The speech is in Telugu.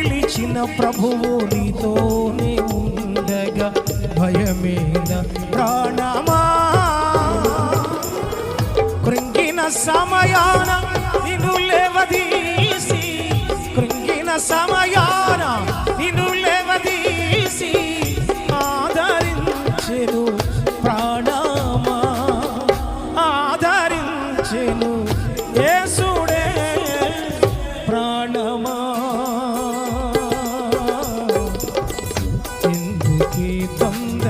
పిలిచిన ప్రభువు నీతోనే ఉండగా భయమేన? ప్రాణమా? కృంగిన సమయాన నిన్ను లేవదీసి కృంగిన సమయాన నిన్ను లేవదీసి ఆదరించెను ప్రాణమా? ఆదరించెను యేసు தந்த